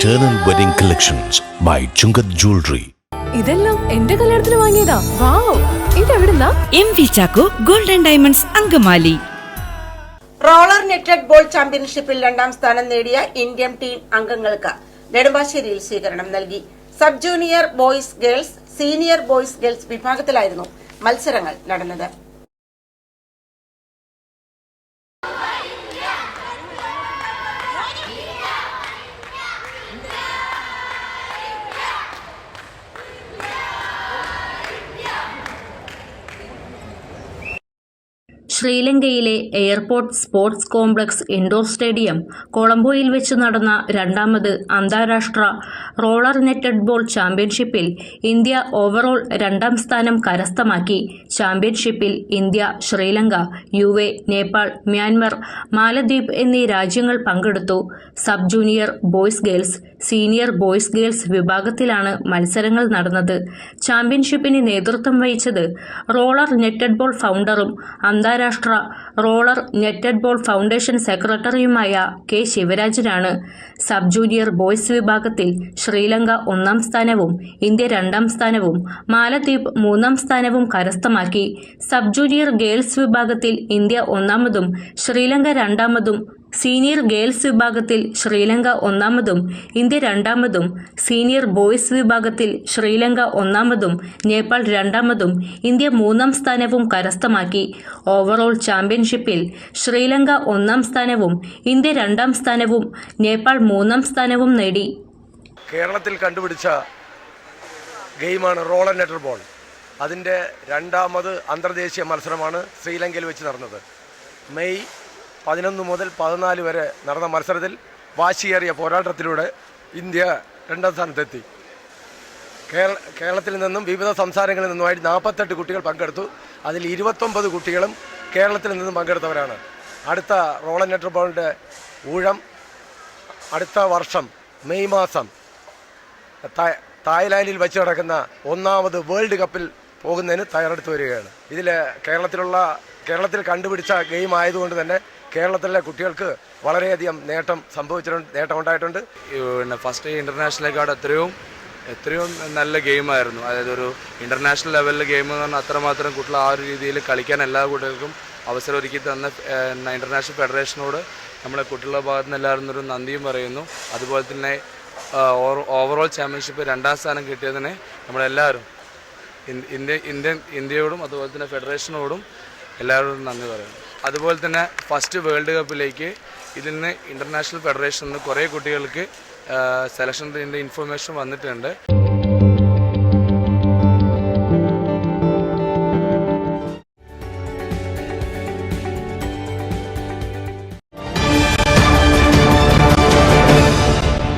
Eternal Wedding Collections by Chungath Jewelry. ഇതെല്ലാം എന്റെ കല്യാണത്തിന് വാങ്ങിയതാ. Wow. ഇതെവിടുന്നാ? M V Chacko golden diamonds Angamaly. Roller netted ball ചാമ്പ്യൻഷിപ്പിൽ രണ്ടാം സ്ഥാനം നേടിയ ഇന്ത്യൻ ടീം അംഗങ്ങൾക്ക് നെടുമ്പാശ്ശേരിയിൽ സ്വീകരണം നൽകി. Sub junior boys girls senior boys girls വിഭാഗത്തിലായിരുന്നു മത്സരങ്ങൾ നടന്നത്. ശ്രീലങ്കയിലെ airport sports complex indoor stadium കൊളംബോയിൽ വെച്ച് നടന്ന രണ്ടാമത് അന്താരാഷ്ട്ര റോളർ നെറ്റഡ് ബോൾ ചാമ്പ്യൻഷിപ്പിൽ ഇന്ത്യ ഓവറോൾ രണ്ടാം സ്ഥാനം കരസ്ഥമാക്കി. ചാമ്പ്യൻഷിപ്പിൽ India Sri Lanka U A Nepal Myanmar Maldives എന്നീ രാജ്യങ്ങൾ പങ്കെടുത്തു. Sub junior boys girls senior boys girls വിഭാഗത്തിലാണ് മത്സരങ്ങൾ നടന്നത്. ചാമ്പ്യൻഷിപ്പിന് നേതൃത്വം വഹിച്ചത് റോളർ നെറ്റഡ് ബോൾ ഫൗണ്ടറും അന്താരാഷ്ട്ര റോളർ നെറ്റഡ് ബോൾ ഫൗണ്ടേഷൻ സെക്രട്ടറിയുമായ കെ ശിവരാജനാണ്. സബ് ജൂനിയർ ബോയ്സ് വിഭാഗത്തിൽ ശ്രീലങ്ക ഒന്നാം സ്ഥാനവും ഇന്ത്യ രണ്ടാം സ്ഥാനവും മാലദ്വീപ് മൂന്നാം സ്ഥാനവും കരസ്ഥമാക്കി. സബ് ജൂനിയർ ഗേൾസ് വിഭാഗത്തിൽ ഇന്ത്യ ഒന്നാമതും ശ്രീലങ്ക രണ്ടാമതും സീനിയർ ഗേൾസ് വിഭാഗത്തിൽ ശ്രീലങ്ക ഒന്നാമതും ഇന്ത്യ രണ്ടാമതും സീനിയർ ബോയ്സ് വിഭാഗത്തിൽ ശ്രീലങ്ക ഒന്നാമതും നേപ്പാൾ രണ്ടാമതും ഇന്ത്യ മൂന്നാം സ്ഥാനവും കരസ്ഥമാക്കി. ഓവറോൾ ചാമ്പ്യൻഷിപ്പിൽ ശ്രീലങ്ക ഒന്നാം സ്ഥാനവും ഇന്ത്യ രണ്ടാം സ്ഥാനവും നേപ്പാൾ മൂന്നാം സ്ഥാനവും നേടി. കേരളത്തിൽ കണ്ടുപിടിച്ച ഗെയിമാണ് റോളർ നെറ്റർ ബോൾ അതിന്റെ രണ്ടാമത് അന്തർദേശീയ മത്സരമാണ് ശ്രീലങ്കയിൽ വെച്ച് നടന്നത്. മെയ് പതിനൊന്ന് മുതൽ പതിനാല് വരെ നടന്ന മത്സരത്തിൽ വാശിയേറിയ പോരാട്ടത്തിലൂടെ ഇന്ത്യ രണ്ടാം സ്ഥാനത്തെത്തി. കേരള കേരളത്തിൽ നിന്നും വിവിധ സംസ്ഥാനങ്ങളിൽ നിന്നുമായിട്ട് നാൽപ്പത്തെട്ട് കുട്ടികൾ പങ്കെടുത്തു. അതിൽ ഇരുപത്തൊമ്പത് കുട്ടികളും കേരളത്തിൽ നിന്നും പങ്കെടുത്തവരാണ്. അടുത്ത റോളൻ നെട്രബോളിന്റെ ബോളിന്റെ ഊഴം അടുത്ത വർഷം മെയ് മാസം തായ്ലാൻഡിൽ വെച്ച് നടക്കുന്ന ഒന്നാമത് വേൾഡ് കപ്പിൽ പോകുന്നതിന് തയ്യാറെടുത്ത് വരികയാണ്. ഇതിൽ കേരളത്തിലുള്ള കേരളത്തിൽ കണ്ടുപിടിച്ച ഗെയിം ആയതുകൊണ്ട് തന്നെ കേരളത്തിലെ കുട്ടികൾക്ക് വളരെയധികം നേട്ടം സംഭവിച്ചിട്ടുണ്ട് നേട്ടം ഉണ്ടായിട്ടുണ്ട് പിന്നെ ഫസ്റ്റ് ഇന്റർനാഷണലേക്കാട് എത്രയും എത്രയും നല്ല ഗെയിമായിരുന്നു. അതായത് ഒരു ഇന്റർനാഷണൽ ലെവലിലെ ഗെയിം എന്ന് പറഞ്ഞാൽ അത്രമാത്രം കുട്ടികൾ ആ ഒരു രീതിയിൽ കളിക്കാൻ എല്ലാ കുട്ടികൾക്കും അവസരം ഒരുക്കി തന്ന ഇന്റർനാഷണൽ ഫെഡറേഷനോട് നമ്മളെ കുട്ടികളുടെ ഭാഗത്ത് നിന്ന് എല്ലാവരും ഒരു നന്ദിയും പറയുന്നു. അതുപോലെ തന്നെ ഓവറോൾ ചാമ്പ്യൻഷിപ്പ് രണ്ടാം സ്ഥാനം കിട്ടിയതിനെ നമ്മളെല്ലാവരും ഇന്ത്യ ഇന്ത്യൻ ഇന്ത്യയോടും അതുപോലെ തന്നെ ഫെഡറേഷനോടും എല്ലാവരോടും നന്ദി പറയുന്നു. അതുപോലെ തന്നെ ഫസ്റ്റ് വേൾഡ് കപ്പിലേക്ക് ഇതിൽ നിന്ന് ഇന്റർനാഷണൽ ഫെഡറേഷനിൽ നിന്ന് കുറേ കുട്ടികൾക്ക് സെലക്ഷന്റെ ഇൻഫർമേഷൻ വന്നിട്ടുണ്ട്.